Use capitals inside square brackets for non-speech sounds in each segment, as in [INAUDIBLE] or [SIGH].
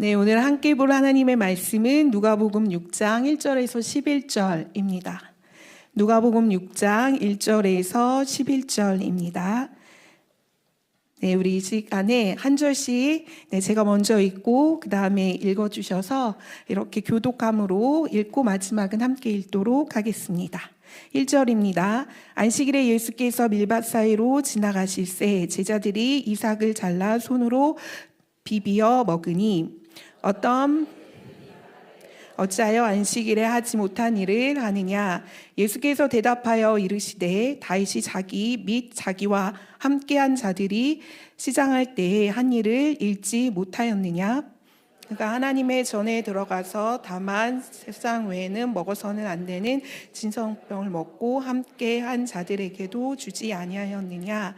네, 오늘 함께 볼 하나님의 말씀은 누가복음 6장 1절에서 11절입니다. 누가복음 6장 1절에서 11절입니다. 네, 우리 이 시간에 한 절씩 네, 제가 먼저 읽고 그 다음에 읽어주셔서 이렇게 교독감으로 읽고 마지막은 함께 읽도록 하겠습니다. 1절입니다. 안식일에 예수께서 밀밭 사이로 지나가실새 제자들이 이삭을 잘라 손으로 비비어 먹으니 어떤 어찌하여 안식일에 하지 못한 일을 하느냐? 예수께서 대답하여 이르시되 다윗이 자기 및 자기와 함께한 자들이 시장할 때에 한 일을 잃지 못하였느냐? 그가 하나님의 전에 들어가서 다만 세상 외에는 먹어서는 안 되는 진성병을 먹고 함께 한 자들에게도 주지 아니하였느냐?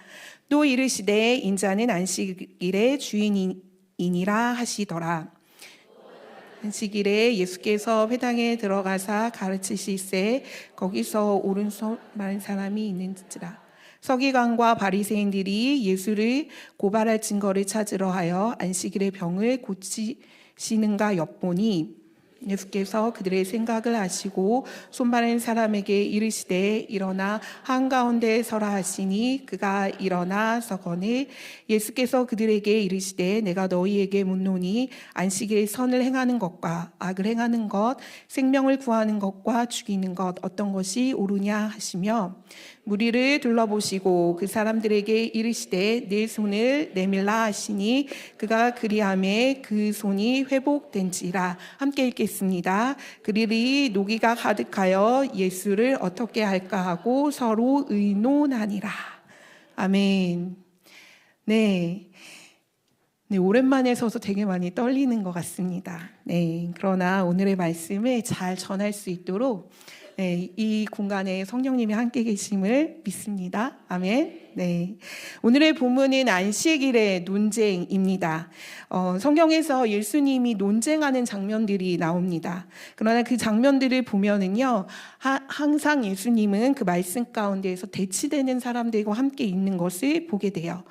또 이르시되 인자는 안식일의 주인이니라 하시더라 안식일에 예수께서 회당에 들어가사 가르치실세 거기서 오른손 마른 사람이 있는지라. 서기관과 바리새인들이 예수를 고발할 증거를 찾으러 하여 안식일의 병을 고치시는가 엿보니 예수께서 그들의 생각을 아시고 손바른 사람에게 이르시되 일어나 한가운데 서라 하시니 그가 일어나 서거늘. 예수께서 그들에게 이르시되 내가 너희에게 묻노니 안식일에 선을 행하는 것과 악을 행하는 것 생명을 구하는 것과 죽이는 것 어떤 것이 옳으냐 하시며 무리를 둘러보시고 그 사람들에게 이르시되 내 손을 내밀라 하시니 그가 그리함에 그 손이 회복된지라 함께 읽겠습니다. 그들이 노기가 가득하여 예수를 어떻게 할까 하고 서로 의논하니라. 아멘. 네. 네, 오랜만에 서서 되게 많이 떨리는 것 같습니다. 네, 그러나 오늘의 말씀을 잘 전할 수 있도록 네, 이 공간에 성령님이 함께 계심을 믿습니다. 아멘. 네. 오늘의 본문은 안식일의 논쟁입니다. 어, 성경에서 예수님이 논쟁하는 장면들이 나옵니다. 그러나 그 장면들을 보면은요, 하, 항상 예수님은 그 말씀 가운데에서 대치되는 사람들과 함께 있는 것을 보게 돼요.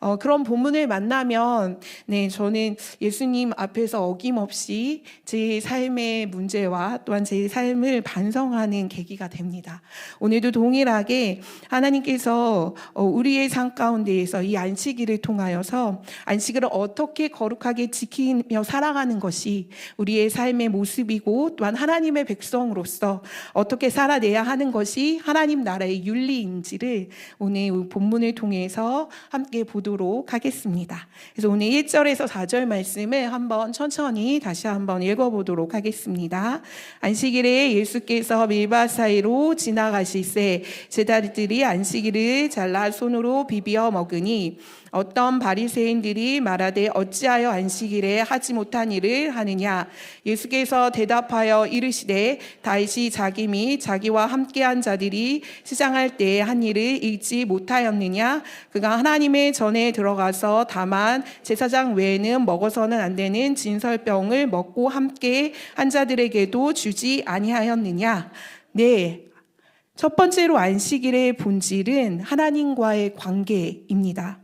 어, 그런 본문을 만나면, 네, 저는 예수님 앞에서 어김없이 제 삶의 문제와 또한 제 삶을 반성하는 계기가 됩니다. 오늘도 동일하게 하나님께서 어, 우리의 삶 가운데에서 이 안식일을 통하여서 안식일을 어떻게 거룩하게 지키며 살아가는 것이 우리의 삶의 모습이고 또한 하나님의 백성으로서 어떻게 살아내야 하는 것이 하나님 나라의 윤리인지를 오늘 본문을 통해서 함께 보도록 하겠습니다. 그래서 오늘 1절에서 4절 말씀을 한번 천천히 다시 한번 읽어보도록 하겠습니다. 안식일에 예수께서 밀밭 사이로 지나가실새 제자들이 안식일을 잘라 손으로 비비어 먹으니 어떤 바리새인들이 말하되 어찌하여 안식일에 하지 못한 일을 하느냐? 예수께서 대답하여 이르시되 다윗이 자기 및 자기와 함께한 자들이 시장할 때에 한 일을 읽지 못하였느냐? 그가 하나님의 전에 들어가서 다만 제사장 외에는 먹어서는 안 되는 진설병을 먹고 함께 한 자들에게도 주지 아니하였느냐? 네 첫 번째로 안식일의 본질은 하나님과의 관계입니다.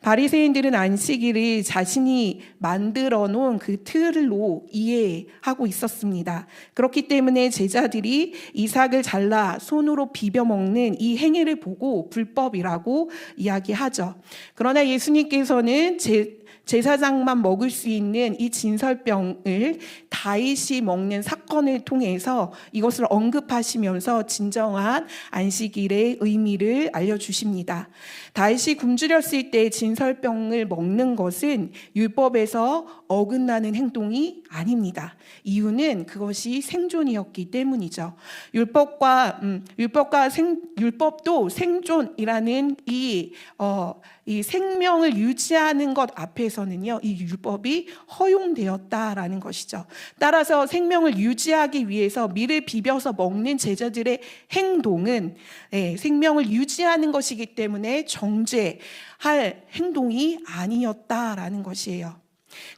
바리새인들은 안식일을 자신이 만들어 놓은 그 틀로 이해하고 있었습니다. 그렇기 때문에 제자들이 이삭을 잘라 손으로 비벼 먹는 이 행위를 보고 불법이라고 이야기하죠. 그러나 예수님께서는 제 제사장만 먹을 수 있는 이 진설병을 다윗이 먹는 사건을 통해서 이것을 언급하시면서 진정한 안식일의 의미를 알려주십니다. 다윗이 굶주렸을 때 진설병을 먹는 것은 율법에서 어긋나는 행동이 아닙니다. 이유는 그것이 생존이었기 때문이죠. 율법과 음, 율법과 생 율법도 생존이라는 이 어, 이 생명을 유지하는 것 앞에서는요, 이 율법이 허용되었다라는 것이죠. 따라서 생명을 유지하기 위해서 밀을 비벼서 먹는 제자들의 행동은 예, 생명을 유지하는 것이기 때문에 정죄할 행동이 아니었다라는 것이에요.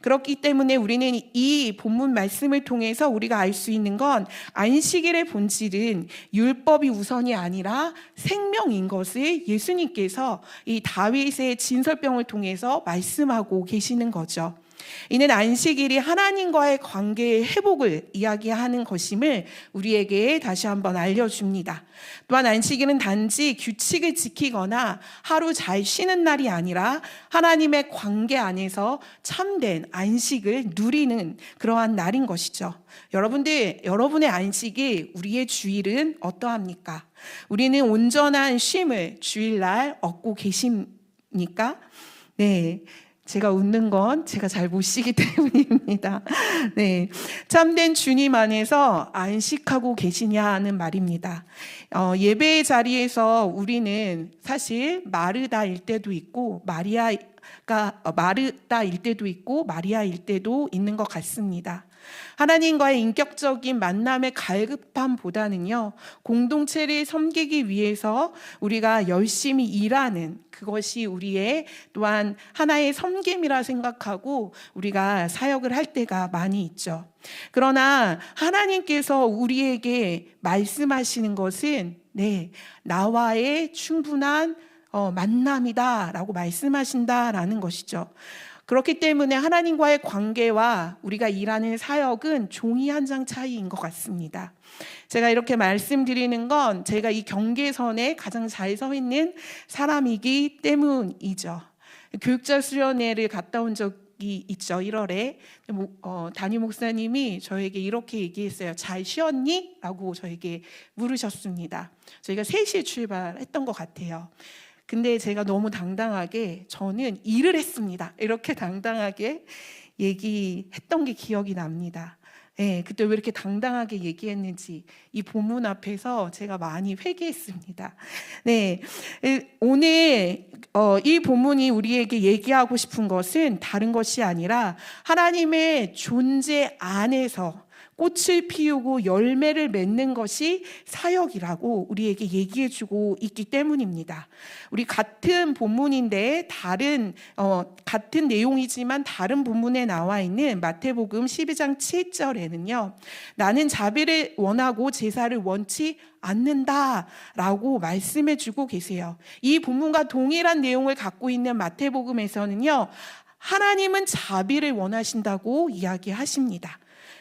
그렇기 때문에 우리는 이 본문 말씀을 통해서 우리가 알 수 있는 건 안식일의 본질은 율법이 우선이 아니라 생명인 것을 예수님께서 이 다윗의 진설병을 통해서 말씀하고 계시는 거죠. 이는 안식일이 하나님과의 관계의 회복을 이야기하는 것임을 우리에게 다시 한번 알려줍니다. 또한 안식일은 단지 규칙을 지키거나 하루 잘 쉬는 날이 아니라 하나님의 관계 안에서 참된 안식을 누리는 그러한 날인 것이죠. 여러분들, 여러분의 안식이 우리의 주일은 어떠합니까? 우리는 온전한 쉼을 주일날 얻고 계십니까? 네. 제가 웃는 건 제가 잘 못 쉬기 [LAUGHS] 때문입니다. 네. 참된 주님 안에서 안식하고 계시냐는 말입니다. 어, 예배의 자리에서 우리는 사실 마르다일 때도 있고 마리아가 어, 마르다일 때도 있고 마리아일 때도 있는 것 같습니다. 하나님과의 인격적인 만남의 갈급함보다는요, 공동체를 섬기기 위해서 우리가 열심히 일하는 그것이 우리의 또한 하나의 섬김이라 생각하고 우리가 사역을 할 때가 많이 있죠. 그러나 하나님께서 우리에게 말씀하시는 것은 네, 나와의 충분한 어, 만남이다라고 말씀하신다라는 것이죠. 그렇기 때문에 하나님과의 관계와 우리가 일하는 사역은 종이 한 장 차이인 것 같습니다. 제가 이렇게 말씀드리는 건 제가 이 경계선에 가장 잘 서 있는 사람이기 때문이죠. 교육자 수련회를 갔다 온 적이 있죠. 1월에 어, 담임 목사님이 저에게 이렇게 얘기했어요. 잘 쉬었니? 라고 저에게 물으셨습니다. 저희가 3시에 출발했던 것 같아요. 근데 제가 너무 당당하게 저는 일을 했습니다. 이렇게 당당하게 얘기했던 게 기억이 납니다. 네, 그때 왜 이렇게 당당하게 얘기했는지 이 본문 앞에서 제가 많이 회개했습니다. 네, 오늘 어, 이 본문이 우리에게 얘기하고 싶은 것은 다른 것이 아니라 하나님의 존재 안에서 꽃을 피우고 열매를 맺는 것이 사역이라고 우리에게 얘기해 주고 있기 때문입니다. 우리 같은 본문인데 다른 어, 같은 내용이지만 다른 본문에 나와 있는 마태복음 12장 7절에는요. 나는 자비를 원하고 제사를 원치 않는다라고 말씀해 주고 계세요. 이 본문과 동일한 내용을 갖고 있는 마태복음에서는요. 하나님은 자비를 원하신다고 이야기하십니다.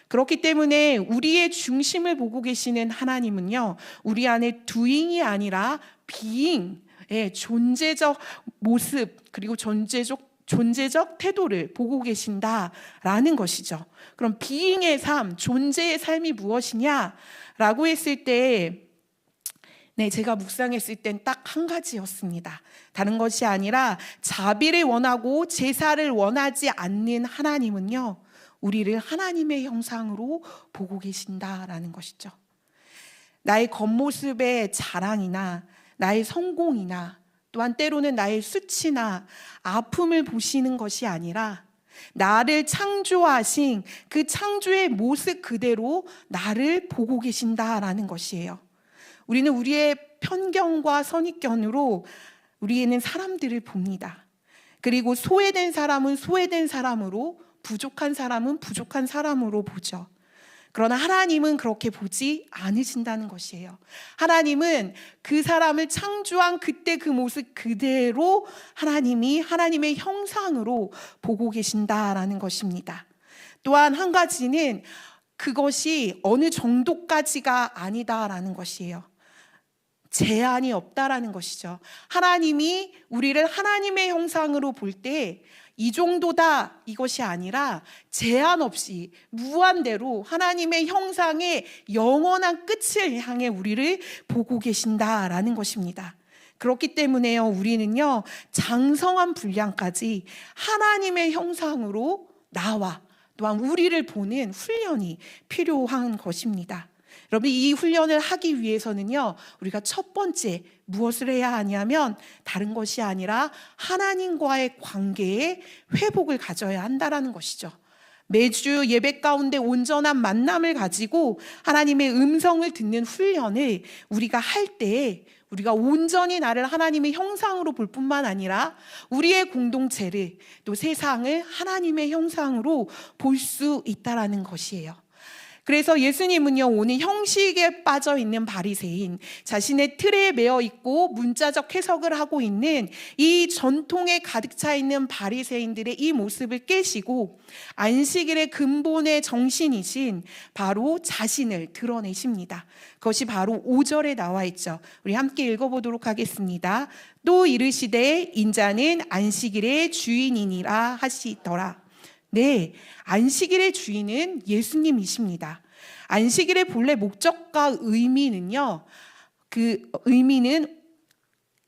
그렇기 때문에 우리의 중심을 보고 계시는 하나님은요, 우리 안에 두잉이 아니라 비잉, 의 존재적 모습, 그리고 존재적 존재적 태도를 보고 계신다라는 것이죠. 그럼 비잉의 삶, 존재의 삶이 무엇이냐라고 했을 때, 네, 제가 묵상했을 땐 딱 한 가지였습니다. 다른 것이 아니라 자비를 원하고 제사를 원하지 않는 하나님은요, 우리를 하나님의 형상으로 보고 계신다라는 것이죠. 나의 겉모습의 자랑이나 나의 성공이나 또한 때로는 나의 수치나 아픔을 보시는 것이 아니라 나를 창조하신 그 창조의 모습 그대로 나를 보고 계신다라는 것이에요. 우리는 우리의 편견과 선입견으로 우리에는 사람들을 봅니다. 그리고 소외된 사람은 소외된 사람으로 부족한 사람은 부족한 사람으로 보죠. 그러나 하나님은 그렇게 보지 않으신다는 것이에요. 하나님은 그 사람을 창조한 그때 그 모습 그대로 하나님이 하나님의 형상으로 보고 계신다라는 것입니다. 또한 한 가지는 그것이 어느 정도까지가 아니다라는 것이에요. 제한이 없다라는 것이죠. 하나님이 우리를 하나님의 형상으로 볼 때 이 정도다 이것이 아니라 제한 없이 무한대로 하나님의 형상의 영원한 끝을 향해 우리를 보고 계신다라는 것입니다. 그렇기 때문에요, 우리는요, 장성한 분량까지 하나님의 형상으로 나와 또한 우리를 보는 훈련이 필요한 것입니다. 여러분, 이 훈련을 하기 위해서는요, 우리가 첫 번째 무엇을 해야 하냐면 다른 것이 아니라 하나님과의 관계에 회복을 가져야 한다라는 것이죠. 매주 예배 가운데 온전한 만남을 가지고 하나님의 음성을 듣는 훈련을 우리가 할때 우리가 온전히 나를 하나님의 형상으로 볼 뿐만 아니라 우리의 공동체를 또 세상을 하나님의 형상으로 볼 수 있다라는 것이에요. 그래서 예수님은요, 오늘 형식에 빠져 있는 바리새인, 자신의 틀에 매어 있고 문자적 해석을 하고 있는 이 전통에 가득 차 있는 바리새인들의 이 모습을 깨시고 안식일의 근본의 정신이신 바로 자신을 드러내십니다. 그것이 바로 5절에 나와 있죠. 우리 함께 읽어보도록 하겠습니다. 또 이르시되 인자는 안식일의 주인이니라 하시더라. 네, 안식일의 주인은 예수님이십니다. 안식일의 본래 목적과 의미는요, 그 의미는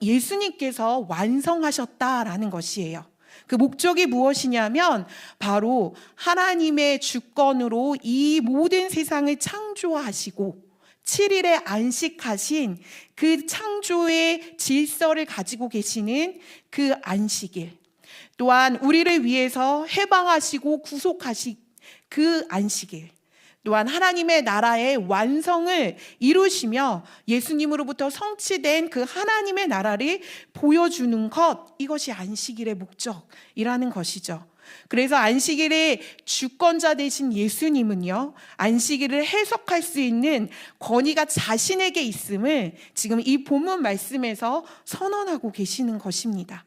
예수님께서 완성하셨다라는 것이에요. 그 목적이 무엇이냐면 바로 하나님의 주권으로 이 모든 세상을 창조하시고 7일에 안식하신 그 창조의 질서를 가지고 계시는 그 안식일. 또한 우리를 위해서 해방하시고 구속하신 그 안식일. 또한 하나님의 나라의 완성을 이루시며 예수님으로부터 성취된 그 하나님의 나라를 보여주는 것, 이것이 안식일의 목적이라는 것이죠. 그래서 안식일의 주권자 되신 예수님은요, 안식일을 해석할 수 있는 권위가 자신에게 있음을 지금 이 본문 말씀에서 선언하고 계시는 것입니다.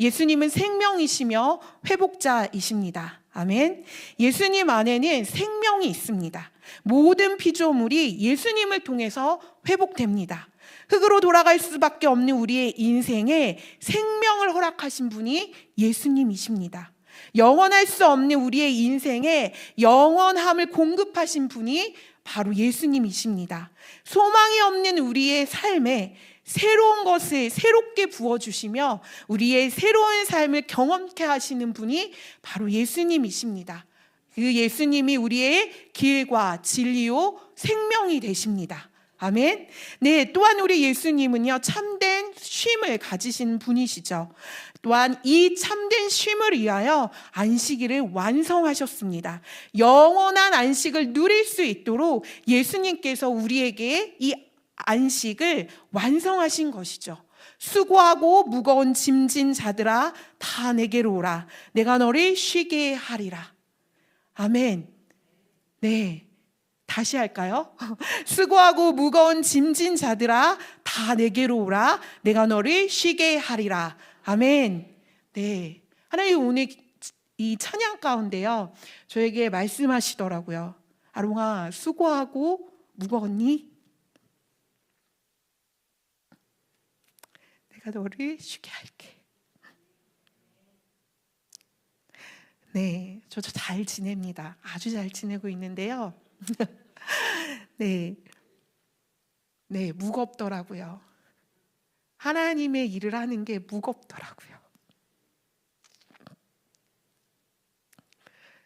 예수님은 생명이시며 회복자이십니다. 아멘. 예수님 안에는 생명이 있습니다. 모든 피조물이 예수님을 통해서 회복됩니다. 흙으로 돌아갈 수밖에 없는 우리의 인생에 생명을 허락하신 분이 예수님이십니다. 영원할 수 없는 우리의 인생에 영원함을 공급하신 분이 바로 예수님이십니다. 소망이 없는 우리의 삶에 새로운 것을 새롭게 부어주시며 우리의 새로운 삶을 경험케 하시는 분이 바로 예수님이십니다. 그 예수님이 우리의 길과 진리요 생명이 되십니다. 아멘. 네, 또한 우리 예수님은요, 참된 쉼을 가지신 분이시죠. 또한 이 참된 쉼을 위하여 안식일을 완성하셨습니다. 영원한 안식을 누릴 수 있도록 예수님께서 우리에게 이 안식을 완성하신 것이죠. 수고하고 무거운 짐진 자들아 다 내게로 오라. 내가 너를 쉬게 하리라. 아멘. 네. 다시 할까요? [LAUGHS] 수고하고 무거운 짐진 자들아 다 내게로 오라. 내가 너를 쉬게 하리라. 아멘. 네. 하나님 오늘 이 찬양 가운데요. 저에게 말씀하시더라고요. 아롱아 수고하고 무거웠니? 내가 너를 쉬게 할게. 네, 저도 잘 지냅니다. 아주 잘 지내고 있는데요. [LAUGHS] 네, 네, 무겁더라고요. 하나님의 일을 하는 게 무겁더라고요.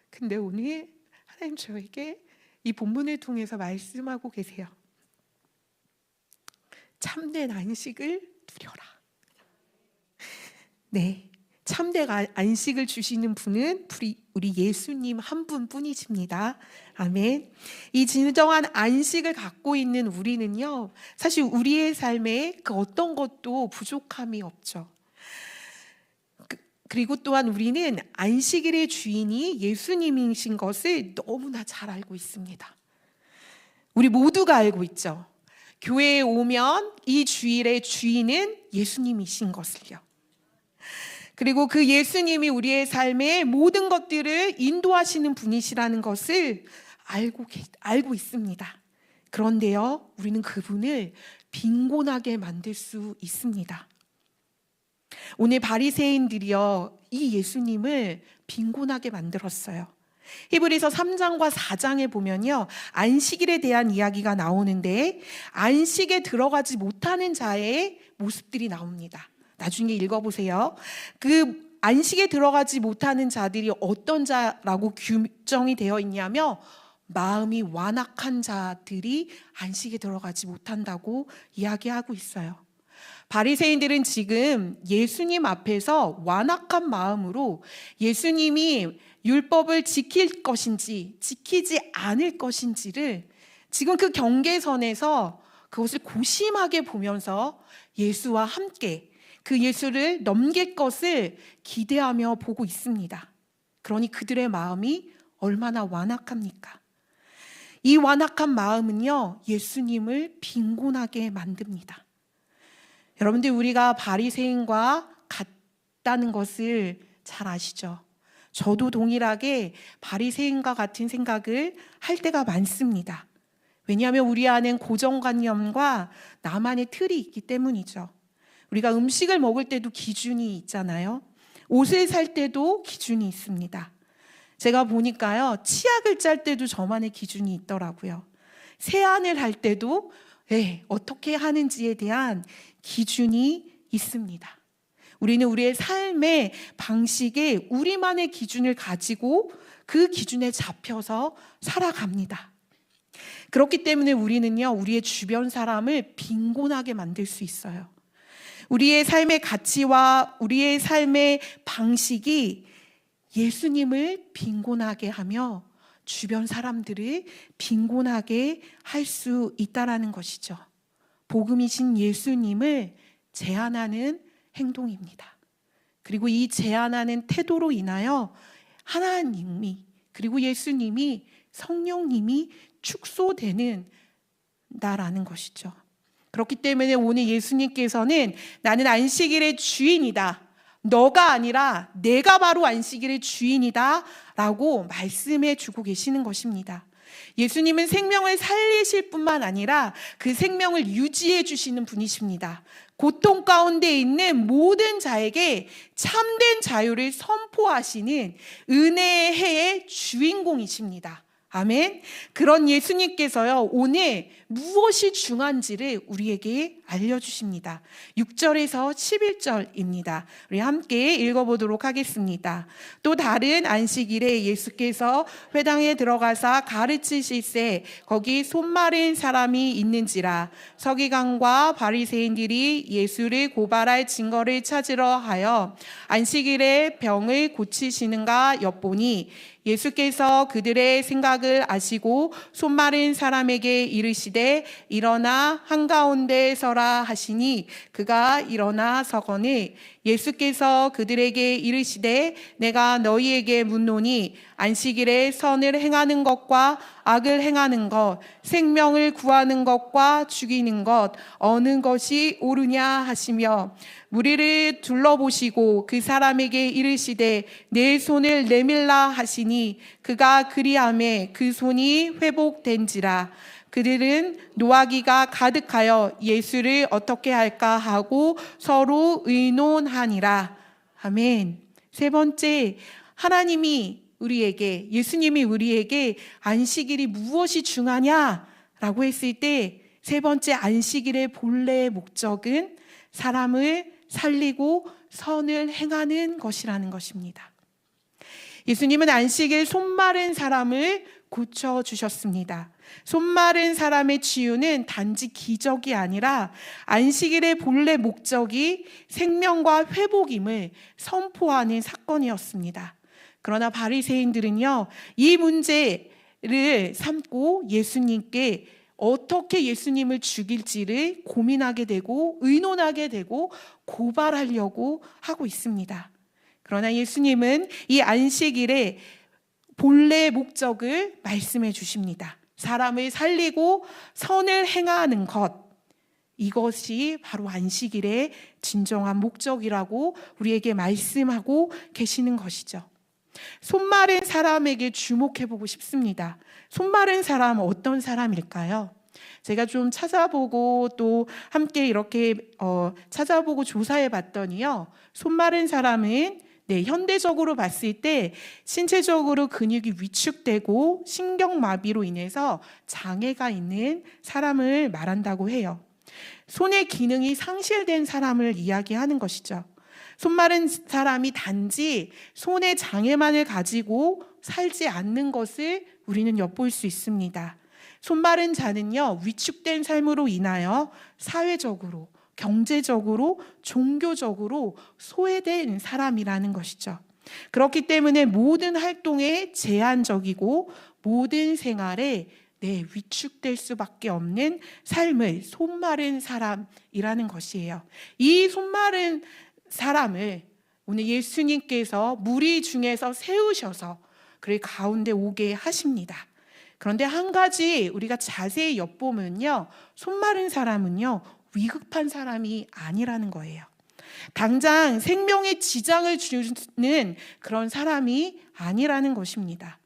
근데 오늘 하나님 저에게 이 본문을 통해서 말씀하고 계세요. 참된 안식을. 네. 참된 안- 안식을 주시는 분은 우리, 우리 예수님 한 분뿐이십니다. 아멘. 이 진정한 안식을 갖고 있는 우리는요, 사실 우리의 삶에 그 어떤 것도 부족함이 없죠. 그- 그리고 또한 우리는 안식일의 주인이 예수님이신 것을 너무나 잘 알고 있습니다. 우리 모두가 알고 있죠. 교회에 오면 이 주일의 주인은 예수님이신 것을요. 그리고 그 예수님이 우리의 삶의 모든 것들을 인도하시는 분이시라는 것을 알고, 계- 알고 있습니다. 그런데요, 우리는 그분을 빈곤하게 만들 수 있습니다. 오늘 바리새인들이요, 이 예수님을 빈곤하게 만들었어요. 히브리서 3장과 4장에 보면요. 안식일에 대한 이야기가 나오는데 안식에 들어가지 못하는 자의 모습들이 나옵니다. 나중에 읽어보세요. 그 안식에 들어가지 못하는 자들이 어떤 자라고 규정이 되어 있냐면 마음이 완악한 자들이 안식에 들어가지 못한다고 이야기하고 있어요. 바리새인들은 지금 예수님 앞에서 완악한 마음으로 예수님이 율법을 지킬 것인지 지키지 않을 것인지를 지금 그 경계선에서 그것을 고심하게 보면서 예수와 함께 그 예수를 넘길 것을 기대하며 보고 있습니다. 그러니 그들의 마음이 얼마나 완악합니까? 이 완악한 마음은요, 예수님을 빈곤하게 만듭니다. 여러분들 우리가 바리새인과 같다는 것을 잘 아시죠? 저도 동일하게 바리새인과 같은 생각을 할 때가 많습니다. 왜냐하면 우리 안엔 고정관념과 나만의 틀이 있기 때문이죠. 우리가 음식을 먹을 때도 기준이 있잖아요. 옷을 살 때도 기준이 있습니다. 제가 보니까요, 치약을 짤 때도 저만의 기준이 있더라고요. 세안을 할 때도 네, 어떻게 하는지에 대한 기준이 있습니다. 우리는 우리의 삶의 방식에 우리만의 기준을 가지고 그 기준에 잡혀서 살아갑니다. 그렇기 때문에 우리는요, 우리의 주변 사람을 빈곤하게 만들 수 있어요. 우리의 삶의 가치와 우리의 삶의 방식이 예수님을 빈곤하게 하며 주변 사람들을 빈곤하게 할 수 있다라는 것이죠. 복음이신 예수님을 제한하는 행동입니다. 그리고 이 제한하는 태도로 인하여 하나님이 그리고 예수님이 성령님이 축소되는 나라는 것이죠. 그렇기 때문에 오늘 예수님께서는 나는 안식일의 주인이다. 너가 아니라 내가 바로 안식일의 주인이다. 라고 말씀해 주고 계시는 것입니다. 예수님은 생명을 살리실 뿐만 아니라 그 생명을 유지해 주시는 분이십니다. 고통 가운데 있는 모든 자에게 참된 자유를 선포하시는 은혜의 해의 주인공이십니다. 아멘. 그런 예수님께서요, 오늘 무엇이 중요한지를 우리에게 알려주십니다. 6절에서 11절입니다. 우리 함께 읽어보도록 하겠습니다. 또 다른 안식일에 예수께서 회당에 들어가사 가르치실세 거기 손 마른 사람이 있는지라 서기관과 바리새인들이 예수를 고발할 증거를 찾으러 하여 안식일에 병을 고치시는가 엿보니 예수께서 그들의 생각을 아시고 손 마른 사람에게 이르시되 일어나 한가운데 서라 하시니 그가 일어나 서거니 예수께서 그들에게 이르시되 내가 너희에게 묻노니 안식일에 선을 행하는 것과 악을 행하는 것 생명을 구하는 것과 죽이는 것 어느 것이 옳으냐 하시며 무리를 둘러보시고 그 사람에게 이르시되 내 손을 내밀라 하시니 그가 그리함에 그 손이 회복된지라 그들은 노하기가 가득하여 예수를 어떻게 할까 하고 서로 의논하니라. 아멘. 세 번째, 하나님이 우리에게, 예수님이 우리에게 안식일이 무엇이 중하냐라고 했을 때 세 번째 안식일의 본래의 목적은 사람을 살리고 선을 행하는 것이라는 것입니다. 예수님은 안식일 손마른 사람을 고쳐 주셨습니다. 손 마른 사람의 치유는 단지 기적이 아니라 안식일의 본래 목적이 생명과 회복임을 선포하는 사건이었습니다. 그러나 바리새인들은요, 이 문제를 삼고 예수님께 어떻게 예수님을 죽일지를 고민하게 되고 의논하게 되고 고발하려고 하고 있습니다. 그러나 예수님은 이 안식일의 본래 목적을 말씀해 주십니다. 사람을 살리고 선을 행하는 것. 이것이 바로 안식일의 진정한 목적이라고 우리에게 말씀하고 계시는 것이죠. 손 마른 사람에게 주목해 보고 싶습니다. 손 마른 사람 어떤 사람일까요? 제가 좀 찾아보고 또 함께 이렇게 어, 찾아보고 조사해 봤더니요. 손 마른 사람은 네, 현대적으로 봤을 때 신체적으로 근육이 위축되고 신경마비로 인해서 장애가 있는 사람을 말한다고 해요. 손의 기능이 상실된 사람을 이야기하는 것이죠. 손 마른 사람이 단지 손의 장애만을 가지고 살지 않는 것을 우리는 엿볼 수 있습니다. 손 마른 자는요, 위축된 삶으로 인하여 사회적으로, 경제적으로, 종교적으로 소외된 사람이라는 것이죠. 그렇기 때문에 모든 활동에 제한적이고 모든 생활에 네, 위축될 수밖에 없는 삶을 손마른 사람이라는 것이에요. 이 손마른 사람을 오늘 예수님께서 무리 중에서 세우셔서 그를 가운데 오게 하십니다. 그런데 한 가지 우리가 자세히 엿보면요. 손 마른 사람은요. 위급한 사람이 아니라는 거예요. 당장 생명에 지장을 주는 그런 사람이 아니라는 것입니다.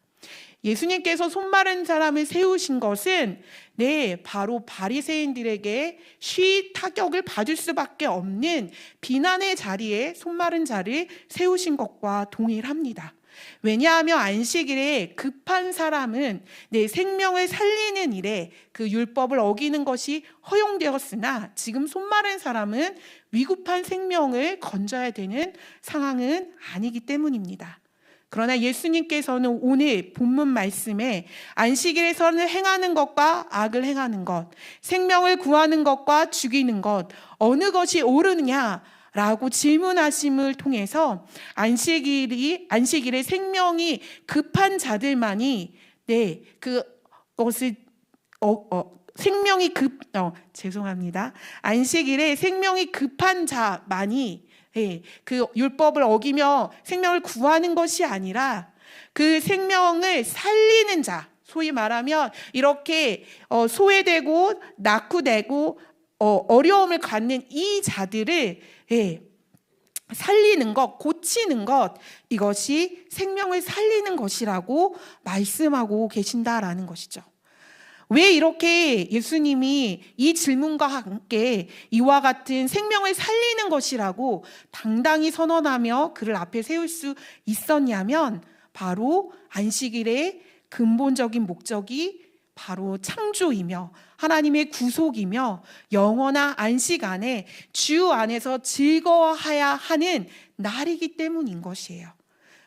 예수님께서 손 마른 사람을 세우신 것은 네, 바로 바리새인들에게 쉬 타격을 받을 수밖에 없는 비난의 자리에 손 마른 자를 세우신 것과 동일합니다. 왜냐하면 안식일에 급한 사람은 내 생명을 살리는 일에 그 율법을 어기는 것이 허용되었으나 지금 손 마른 사람은 위급한 생명을 건져야 되는 상황은 아니기 때문입니다. 그러나 예수님께서는 오늘 본문 말씀에 안식일에서는 행하는 것과 악을 행하는 것, 생명을 구하는 것과 죽이는 것, 어느 것이 옳으느냐? 라고 질문하심을 통해서 안식일이, 안식일에 생명이 급한 자들만이, 네, 그것을, 어, 어, 생명이 급, 어, 죄송합니다. 안식일에 생명이 급한 자만이 예, 그 율법을 어기며 생명을 구하는 것이 아니라 그 생명을 살리는 자, 소위 말하면 이렇게 어, 소외되고 낙후되고 어, 어려움을 갖는 이 자들을 예, 살리는 것, 고치는 것, 이것이 생명을 살리는 것이라고 말씀하고 계신다라는 것이죠. 왜 이렇게 예수님이 이 질문과 함께 이와 같은 생명을 살리는 것이라고 당당히 선언하며 그를 앞에 세울 수 있었냐면 바로 안식일의 근본적인 목적이 바로 창조이며 하나님의 구속이며 영원한 안식 안에 주 안에서 즐거워해야 하는 날이기 때문인 것이에요.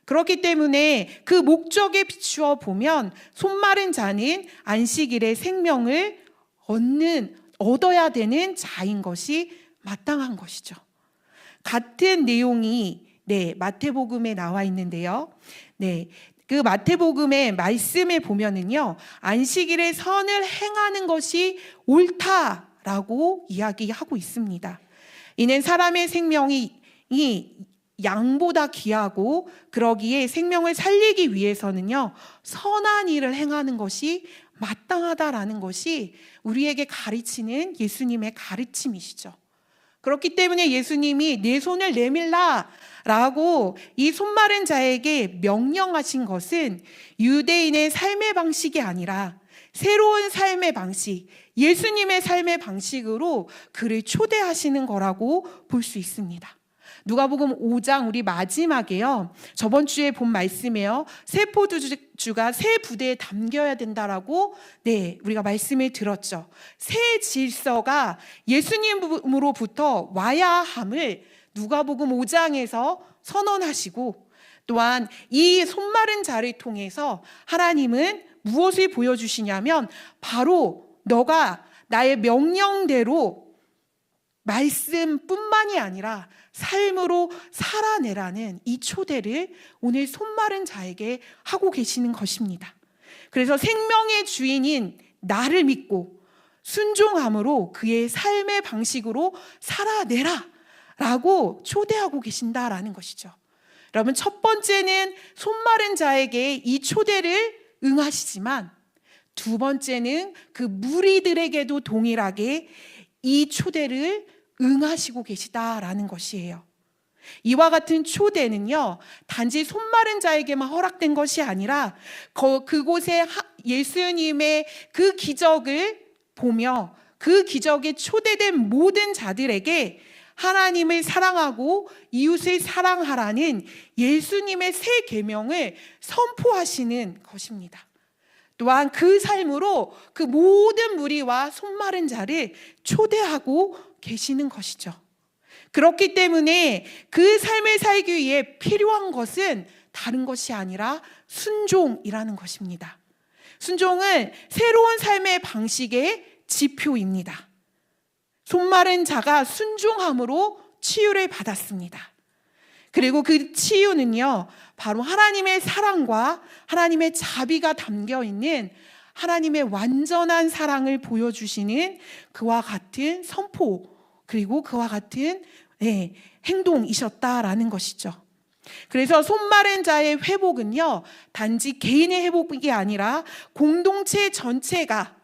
그렇기 때문에 그 목적에 비추어 보면 손마른 자는 안식일의 생명을 얻는 얻어야 되는 자인 것이 마땅한 것이죠. 같은 내용이 네, 마태복음에 나와 있는데요. 네. 그 마태복음의 말씀에 보면은요. 안식일에 선을 행하는 것이 옳다라고 이야기하고 있습니다. 이는 사람의 생명이 이 양보다 귀하고 그러기에 생명을 살리기 위해서는요, 선한 일을 행하는 것이 마땅하다라는 것이 우리에게 가르치는 예수님의 가르침이시죠. 그렇기 때문에 예수님이 내 손을 내밀라 라고 이 손마른 자에게 명령하신 것은 유대인의 삶의 방식이 아니라 새로운 삶의 방식, 예수님의 삶의 방식으로 그를 초대하시는 거라고 볼 수 있습니다. 누가복음 5장 우리 마지막에요. 저번 주에 본 말씀이에요. 새 포도주가 새 부대에 담겨야 된다라고 네, 우리가 말씀을 들었죠. 새 질서가 예수님으로부터 와야 함을 누가복음 5장에서 선언하시고 또한 이 손마른 자를 통해서 하나님은 무엇을 보여주시냐면 바로 너가 나의 명령대로 말씀뿐만이 아니라 삶으로 살아내라는 이 초대를 오늘 손마른 자에게 하고 계시는 것입니다. 그래서 생명의 주인인 나를 믿고 순종함으로 그의 삶의 방식으로 살아내라 라고 초대하고 계신다라는 것이죠. 여러분, 첫 번째는 손마른 자에게 이 초대를 응하시지만 두 번째는 그 무리들에게도 동일하게 이 초대를 응하시고 계시다라는 것이에요. 이와 같은 초대는요, 단지 손 마른 자에게만 허락된 것이 아니라 그곳에 예수님의 그 기적을 보며 그 기적에 초대된 모든 자들에게 하나님을 사랑하고 이웃을 사랑하라는 예수님의 새 계명을 선포하시는 것입니다. 또한 그 삶으로 그 모든 무리와 손마른 자를 초대하고 계시는 것이죠. 그렇기 때문에 그 삶을 살기 위해 필요한 것은 다른 것이 아니라 순종이라는 것입니다. 순종은 새로운 삶의 방식의 지표입니다. 손마른 자가 순종함으로 치유를 받았습니다. 그리고 그 치유는요, 바로 하나님의 사랑과 하나님의 자비가 담겨 있는 하나님의 완전한 사랑을 보여주시는 그와 같은 선포, 그리고 그와 같은 네, 행동이셨다라는 것이죠. 그래서 손마른 자의 회복은요, 단지 개인의 회복이 아니라 공동체 전체가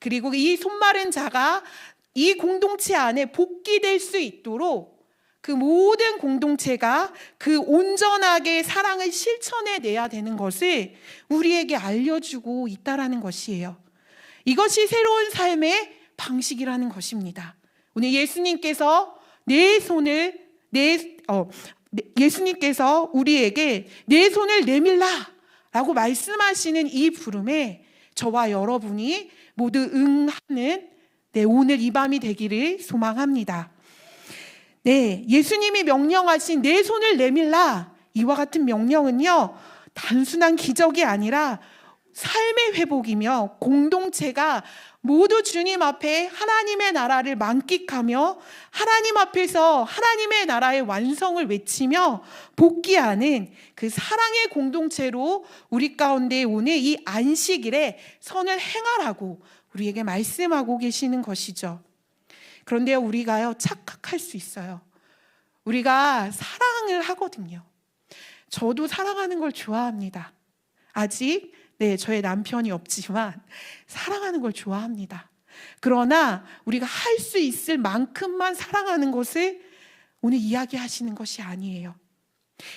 그리고 이 손마른 자가 이 공동체 안에 복귀될 수 있도록 그 모든 공동체가 그 온전하게 사랑을 실천해 내야 되는 것을 우리에게 알려주고 있다라는 것이에요. 이것이 새로운 삶의 방식이라는 것입니다. 오늘 예수님께서 내 손을 내 어, 예수님께서 우리에게 내 손을 내밀라라고 말씀하시는 이 부름에 저와 여러분이 모두 응하는 네, 오늘 이 밤이 되기를 소망합니다. 네, 예수님이 명령하신 내 손을 내밀라 이와 같은 명령은요 단순한 기적이 아니라 삶의 회복이며 공동체가 모두 주님 앞에 하나님의 나라를 만끽하며 하나님 앞에서 하나님의 나라의 완성을 외치며 복귀하는 그 사랑의 공동체로 우리 가운데 오늘 이 안식일에 선을 행하라고 우리에게 말씀하고 계시는 것이죠. 그런데 우리가요 착각할 수 있어요. 우리가 사랑을 하거든요. 저도 사랑하는 걸 좋아합니다. 아직 네, 저의 남편이 없지만 사랑하는 걸 좋아합니다. 그러나 우리가 할 수 있을 만큼만 사랑하는 것을 오늘 이야기하시는 것이 아니에요.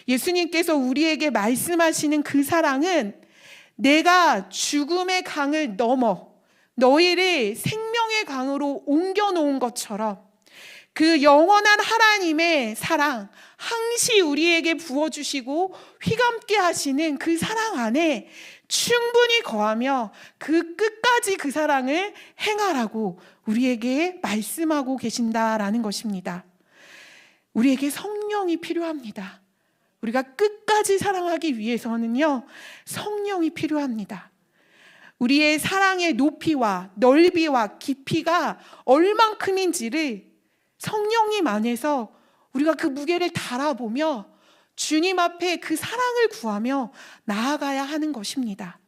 예수님께서 우리에게 말씀하시는 그 사랑은 내가 죽음의 강을 넘어 너희를 생명의 강으로 옮겨 놓은 것처럼 그 영원한 하나님의 사랑, 항시 우리에게 부어주시고 휘감게 하시는 그 사랑 안에 충분히 거하며 그 끝까지 그 사랑을 행하라고 우리에게 말씀하고 계신다라는 것입니다. 우리에게 성령이 필요합니다. 우리가 끝까지 사랑하기 위해서는요, 성령이 필요합니다. 우리의 사랑의 높이와 넓이와 깊이가 얼만큼인지를 성령님 안에서 우리가 그 무게를 달아보며 주님 앞에 그 사랑을 구하며 나아가야 하는 것입니다.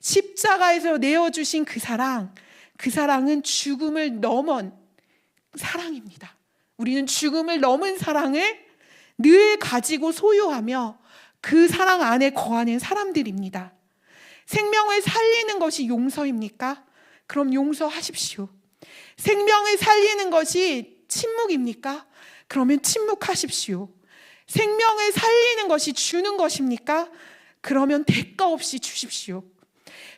십자가에서 내어주신 그 사랑, 그 사랑은 죽음을 넘은 사랑입니다. 우리는 죽음을 넘은 사랑을 늘 가지고 소유하며 그 사랑 안에 거하는 사람들입니다. 생명을 살리는 것이 용서입니까? 그럼 용서하십시오. 생명을 살리는 것이 침묵입니까? 그러면 침묵하십시오. 생명을 살리는 것이 주는 것입니까? 그러면 대가 없이 주십시오.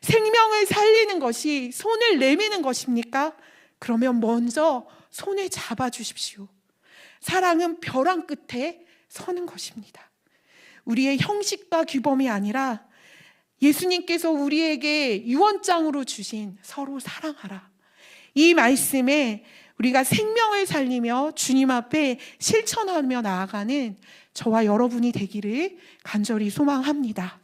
생명을 살리는 것이 손을 내미는 것입니까? 그러면 먼저 손을 잡아 주십시오. 사랑은 벼랑 끝에 서는 것입니다. 우리의 형식과 규범이 아니라 예수님께서 우리에게 유언장으로 주신 서로 사랑하라. 이 말씀에 우리가 생명을 살리며 주님 앞에 실천하며 나아가는 저와 여러분이 되기를 간절히 소망합니다.